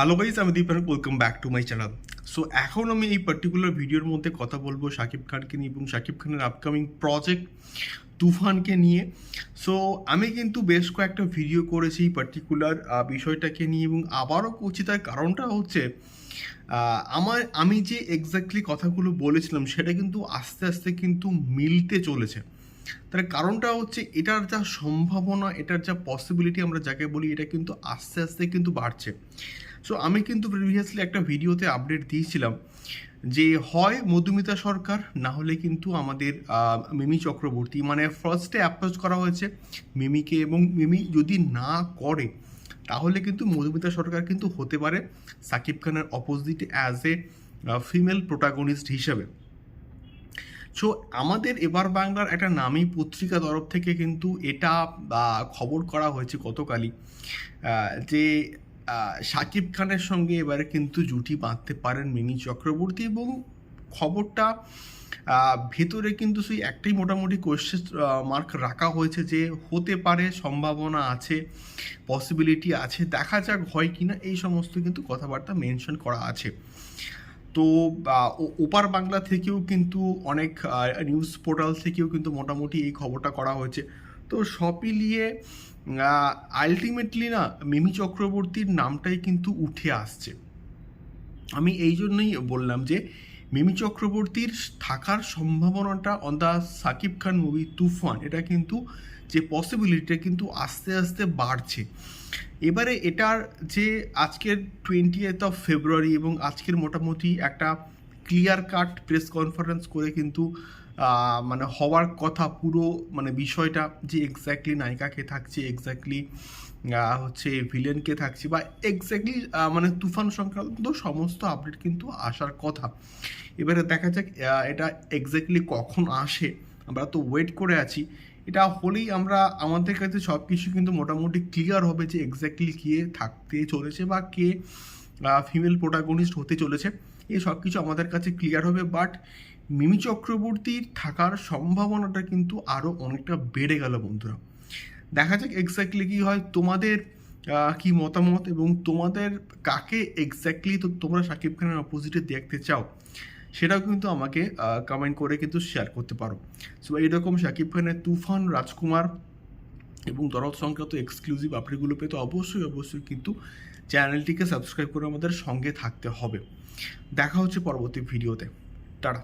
Hello guys আমি Dipan welcome back to my channel so এখন আমি এই পার্টিকুলার ভিডিওর মধ্যে কথা বলব শাকিব খানকে নিয়ে এবং শাকিব খানের আপকামিং প্রজেক্ট তুফানকে নিয়ে। সো আমি কিন্তু বেশ কয়েকটা ভিডিও করেছি এই পার্টিকুলার বিষয়টাকে নিয়ে এবং আবারও করছি। তার কারণটা হচ্ছে আমার, আমি যে এক্স্যাক্টলি কথাগুলো বলেছিলাম সেটা কিন্তু আস্তে আস্তে কিন্তু মিলতে চলেছে। তার কারণটা হচ্ছে, এটার যা সম্ভাবনা, এটার যা পসিবিলিটি আমরা যাকে বলি, এটা কিন্তু আস্তে আস্তে কিন্তু বাড়ছে। সো আমি কিন্তু প্রিভিয়াসলি একটা ভিডিওতে আপডেট দিয়েছিলাম যে হয় মধুমিতা সরকার, না হলে কিন্তু আমাদের মিমি চক্রবর্তী। মানে ফার্স্টে অ্যাপ্রোচ করা হয়েছে মিমিকে এবং মিমি যদি না করে, তাহলে কিন্তু মধুমিতা সরকার কিন্তু হতে পারে সাকিব খানের opposite as a female protagonist হিসেবে। সো আমাদের এবার বাংলার একটা নামী পত্রিকা তরফ থেকে কিন্তু এটা খবর করা হয়েছে গতকালই যে শাকিব খানের সঙ্গে এবারে কিন্তু জুটি বাঁধতে পারেন মিনি চক্রবর্তী এবং খবরটা ভেতরে কিন্তু সেই একটাই মোটামুটি কোয়েশ্চেন মার্ক রাখা হয়েছে যে হতে পারে, সম্ভাবনা আছে পসিবিলিটি আছে, দেখা যাক হয় কি না এই সমস্ত কিন্তু কথাবার্তা মেনশন করা আছে। তো ওপার বাংলা থেকেও কিন্তু অনেক নিউজ পোর্টাল থেকেও কিন্তু মোটামুটি এই খবরটা করা হয়েছে। তো নিয়ে আলটিমেটলি না মিমি চক্রবর্তীর নামটাই কিন্তু উঠে আসছে। আমি এই জন্যই বললাম যে, মিমি চক্রবর্তীর থাকার সম্ভাবনাটা on the Shakib Khan movie Toofan, এটা কিন্তু যে পসিবিলিটিটা কিন্তু আস্তে আস্তে বাড়ছে। এবারে এটার যে আজকের টোয়েন্টিয়েথ অফ ফেব্রুয়ারি এবং আজকের মোটামুটি একটা ক্লিয়ার কাট প্রেস কনফারেন্স করে কিন্তু মানে হওয়ার কথা পুরো মানে বিষয়টা যে এক্স্যাক্টলি নায়িকাকে থাকছে এক্স্যাক্টলি হচ্ছে ভিলেনকে থাকছে বা এক্স্যাক্টলি মানে তুফান সংক্রান্ত সমস্ত আপডেট কিন্তু আসার কথা। এবারে দেখা যাক এটা এক্স্যাক্টলি কখন আসে। আমরা তো ওয়েট করে আছি। এটা হলেই আমরা, আমাদের কাছে সব কিছু কিন্তু মোটামুটি ক্লিয়ার হবে যে এক্স্যাক্টলি কে থাকতে চলেছে বা কে ফিমেল প্রোটাগনিস্ট হতে চলেছে। এই সব কিছু আমাদের কাছে ক্লিয়ার হবে বাট মিমি চক্রবর্তীর থাকার সম্ভাবনাটা কিন্তু আরও অনেকটা বেড়ে গেল, বন্ধুরা। দেখা যাক এক্স্যাক্টলি কি হয়, তোমাদের কি মতামত এবং তোমাদের কাকে এক্স্যাক্টলি তো তোমরা শাকিব খানের অপোজিটে দেখতে চাও, সেটাও কিন্তু আমাকে কমেন্ট করে কিন্তু শেয়ার করতে পারো। সো এইরকম শাকিব খানের তুফান, রাজকুমার এবং দরদ সংক্রান্ত এক্সক্লুসিভ আপডেটগুলো পেতে অবশ্যই অবশ্যই কিন্তু চ্যানেলটিকে সাবস্ক্রাইব করে আমাদের সঙ্গে থাকতে হবে। দেখা হচ্ছে পরবর্তী ভিডিওতে টাটা।